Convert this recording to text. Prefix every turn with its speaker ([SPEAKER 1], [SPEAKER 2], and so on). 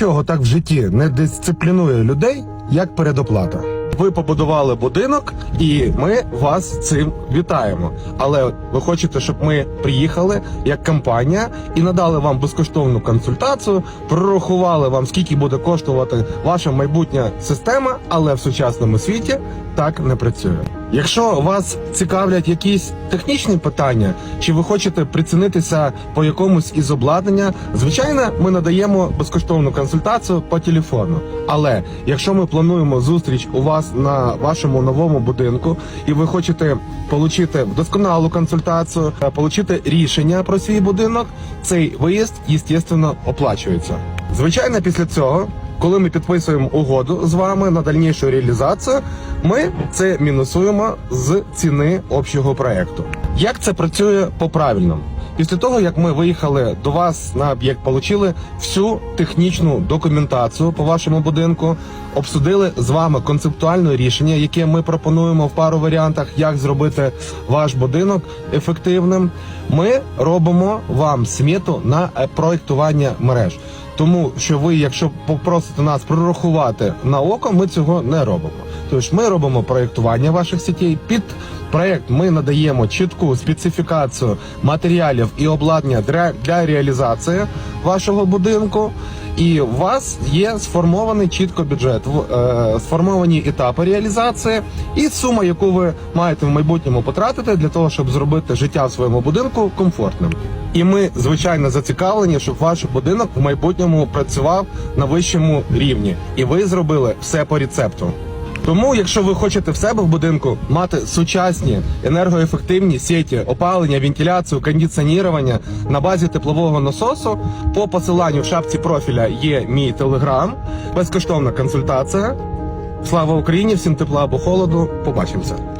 [SPEAKER 1] Нічого так в житті не дисциплінує людей, як передоплата. Ви побудували будинок, і ми вас цим вітаємо. Але ви хочете, щоб ми приїхали як компанія і надали вам безкоштовну консультацію, прорахували вам, скільки буде коштувати ваша майбутня система, але в сучасному світі так не працює. Якщо вас цікавлять якісь технічні питання, чи ви хочете прицінитися по якомусь із обладнання, звичайно, ми надаємо безкоштовну консультацію по телефону. Але якщо ми плануємо зустріч у вас на вашому новому будинку, і ви хочете отримати досконалу консультацію, е, отримати рішення про свій будинок, цей виїзд, звісно, оплачується. Звичайно, після цього коли ми підписуємо угоду з вами на дальнішу реалізацію, ми це мінусуємо з ціни общого проекту. Як це працює по правильному? Після того, як ми виїхали до вас на об'єкт, отримали всю технічну документацію по вашому будинку, обсудили з вами концептуальне рішення, яке ми пропонуємо в пару варіантах, як зробити ваш будинок ефективним. Ми робимо вам смету на проектування мереж. Тому що ви, якщо попросите нас прорахувати на око, ми цього не робимо. Тож ми робимо проєктування ваших сітей. Під проєкт ми надаємо чітку специфікацію матеріалів і обладнання для, для реалізації вашого будинку. І у вас є сформований чітко бюджет, е, сформовані етапи реалізації і сума, яку ви маєте в майбутньому потратити для того, щоб зробити життя в своєму будинку комфортним. І ми, звичайно, зацікавлені, щоб ваш будинок в майбутньому працював на вищому рівні, і ви зробили все по рецепту. Тому, якщо ви хочете в себе в будинку мати сучасні енергоефективні сеті опалення, вентиляцію, кондиціонування на базі теплового насосу, по посиланню в шапці профіля є мій телеграм, безкоштовна консультація. Слава Україні! Всім тепла або холоду. Побачимося.